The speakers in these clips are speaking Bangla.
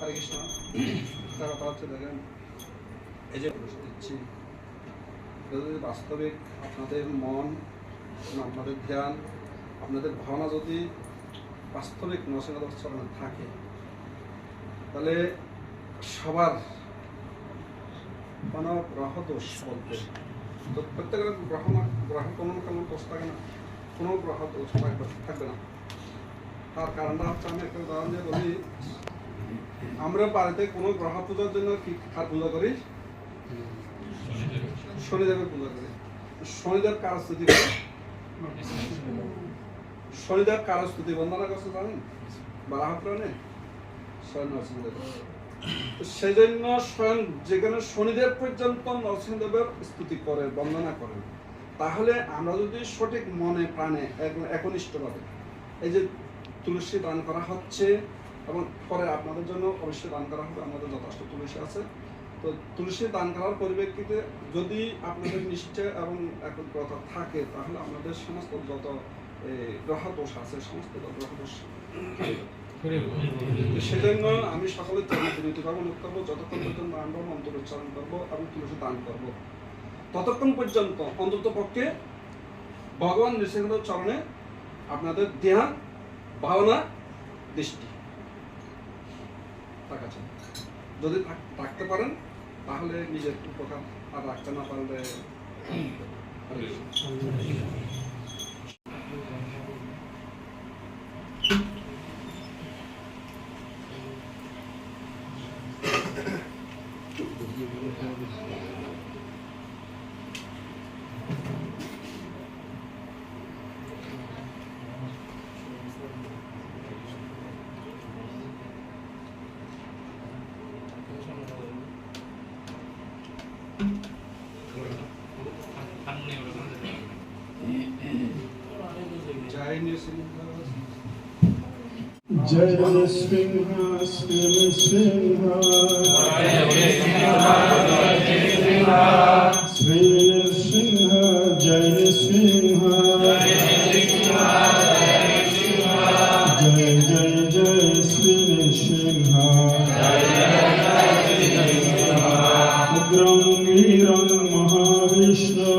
হরে কৃষ্ণ। কথা হচ্ছে দেখেন, এই যে দিচ্ছি, যদি বাস্তবিক আপনাদের মন, আপনাদের ধ্যান, আপনাদের ভাবনা যদি বাস্তবিক নরসিংহ চরণে থাকে, তাহলে সবার কোনো গ্রহ দোষ বলতে তো প্রত্যেকের গ্রহ গ্রহ কোনো কোনো দোষ থাকে না, কোনো গ্রহ দোষ থাকবে না। তার কারণটা হচ্ছে আমি একটা উদাহরণ দিয়ে বলি আমরা বাড়িতে কোনো গ্রহ পূজার জন্য কি কার পূজা করি? শনিদেবের পূজা করি। শনিদেব কার স্তুতি করে? শনিদেব কার স্তুতি? বন্দনা করছে জানেন? বারাহপ্রাণে স্বয়ং নরসিংহদেব। সেই জন্য স্বয়ং যেখানে শনিদেব পর্যন্ত নরসিংহদেবের স্তুতি করে, বন্দনা করেন তাহলে আমরা যদি সঠিক মনে, প্রাণে এক- একনিষ্ঠভাবে এই যে তুলসী দান করা হচ্ছে এবং পরে আপনাদের জন্য অবশ্যই দান করা হবে আমাদের যথেষ্ট তুলসী আছে। তো তুলসী দান করার পরিপ্রেক্ষিতে যদি আপনাদের নিশ্চয় এবং একগ্রতা থাকে তাহলে আমাদের সমস্ত যত এই, গ্রহ দোষ আছে সমস্ত গ্রহ দোষ তো সেজন্য আমি সকলের বিনীতভাবে অনুরোধ করব যতক্ষণ পর্যন্ত আমরা মন্ত্র উচ্চারণ করব এবং তুলসী দান করব। ততক্ষণ পর্যন্ত অন্তত পক্ষে ভগবান নৃসিংহ চরণে আপনাদের ধ্যান ভাবনা দৃষ্টি। তাকাচ্ছেন যদি থাক- থাকতে পারেন তাহলে নিজের উপকার আর রাখতে না পারলে जय सिंह शिव सिंह श्री सिंह जय सिंह जय जय जय श्री सिंह उग्रं वीरं महाविष्णु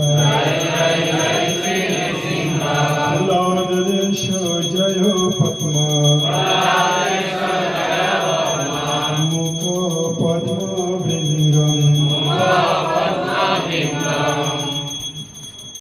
ईशो जयो पद्म